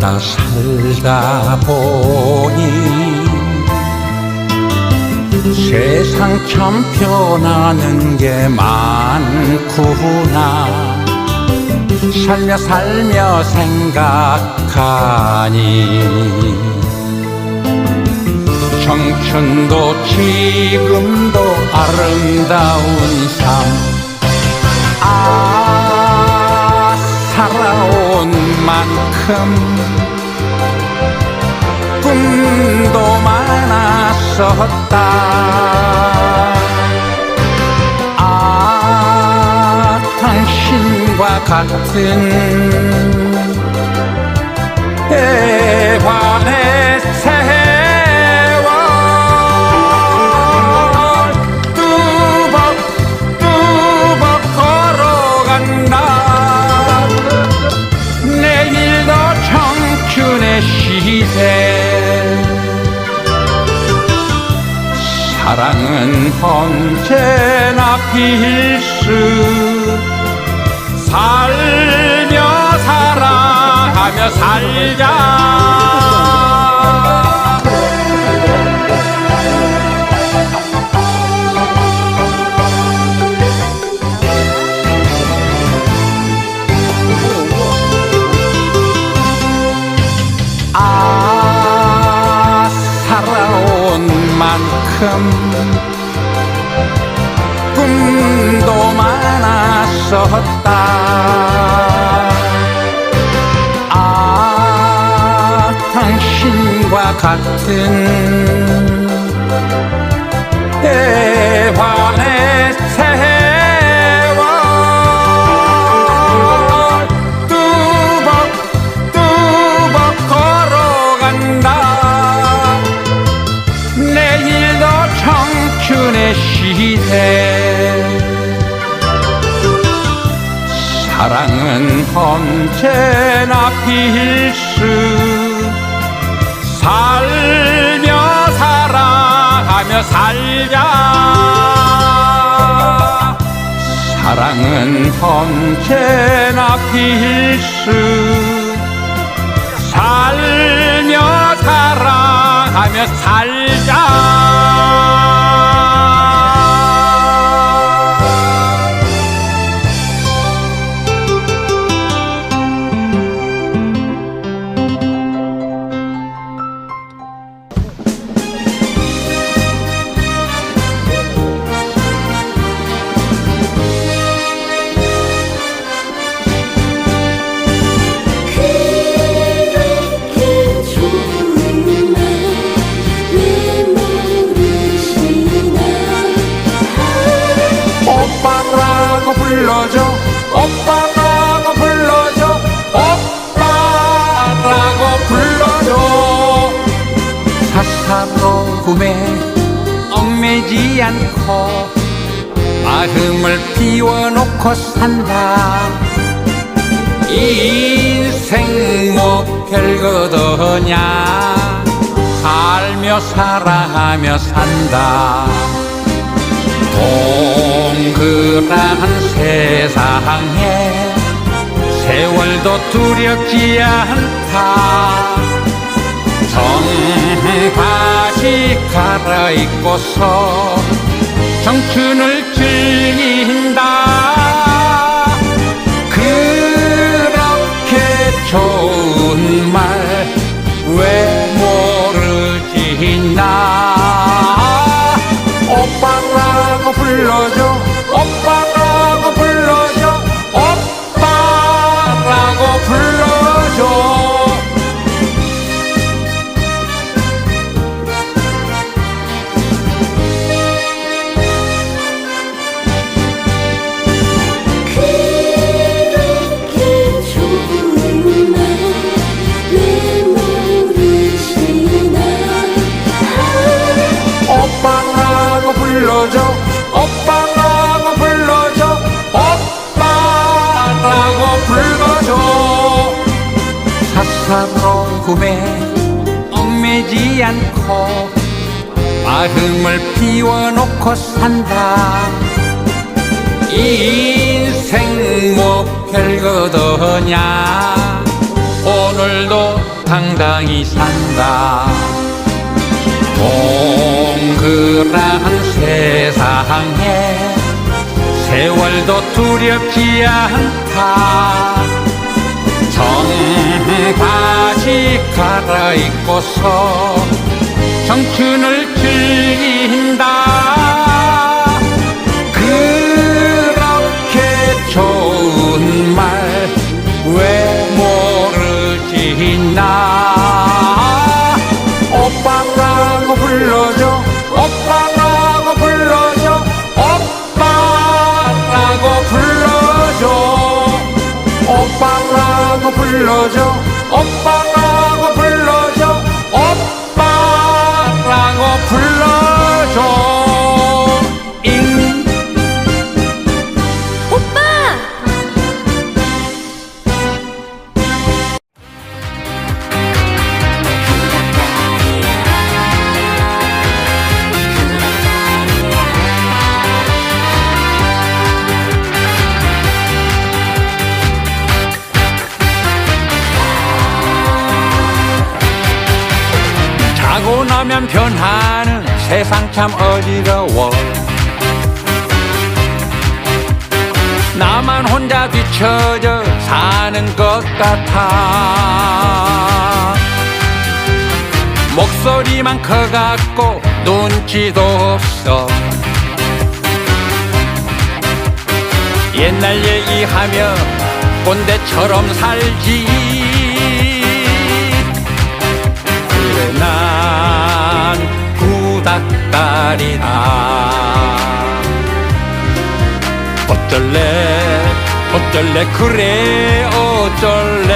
살다 살다 보니 세상 참 변하는 게 많구나. 살며 살며 생각하니 청춘도 지금도 아름다운 삶. 아, 만큼 꿈도 많았었다. 아, 당신과 같은 사랑은 언제나 필수. 살며 사랑하며 살자 꿈도 많았었다. 아 당신과 같은 대환 필수 살며 사랑하며 살자. 사랑은 언제나 필수. 살며 사랑하며 살자 마음을 비워놓고 산다. 이 인생 뭐 별거더냐. 살며 사랑하며 산다. 동그란 세상에 세월도 두렵지 않다. 청바지 갈아입고서 청춘을 즐긴다. 그렇게 좋은 말 왜 모르지 나 오빠라고 불러줘 불러줘. 오빠라고 불러줘. 오빠라고 불러줘. 사사로움에 얽매지 않고 마음을 비워놓고 산다. 이 인생 뭐 별거더냐. 오늘 오늘도 당당히 산다 동그란 세상에 세월도 두렵지 않다 청바지 갈아입고서 청춘을 즐긴다. 그렇게 좋은 말 왜 모르지 나 오 변하는 세상 참 어지러워. 나만 혼자 뒤처져 사는 것 같아. 목소리만 커갖고 눈치도 없어. 옛날 얘기하며 꼰대처럼 살지. 그래 난 구닥다리다 어쩔래 어쩔래 그래 어쩔래.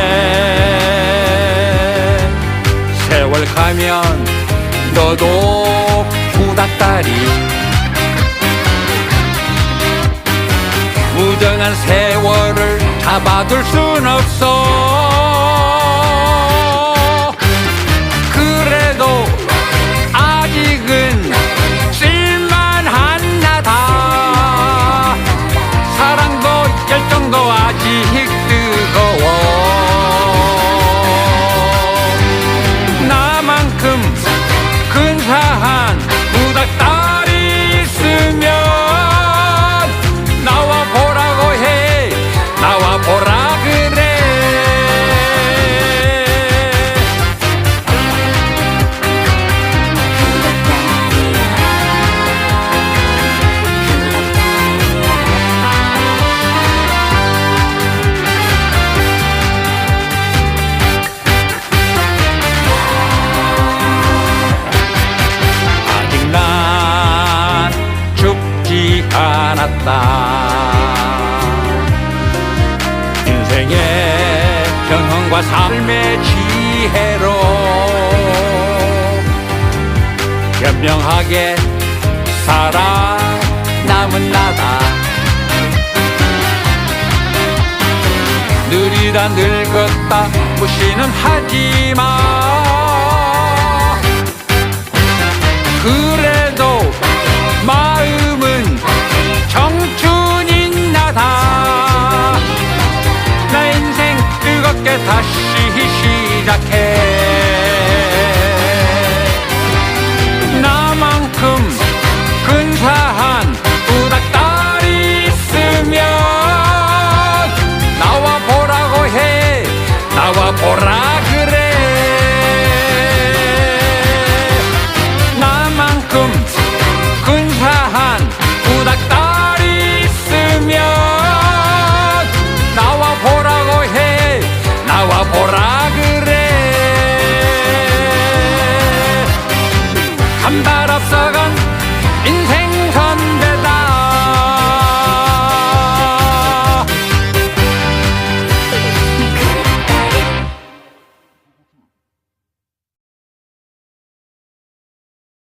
세월 가면 너도 구닥다리 무정한 세월을 잡아둘 순 없어 않았다 인생의 경험과 삶의 지혜로 현명하게 살아 남은 나다. 느리다 늙었다 무시는 하지마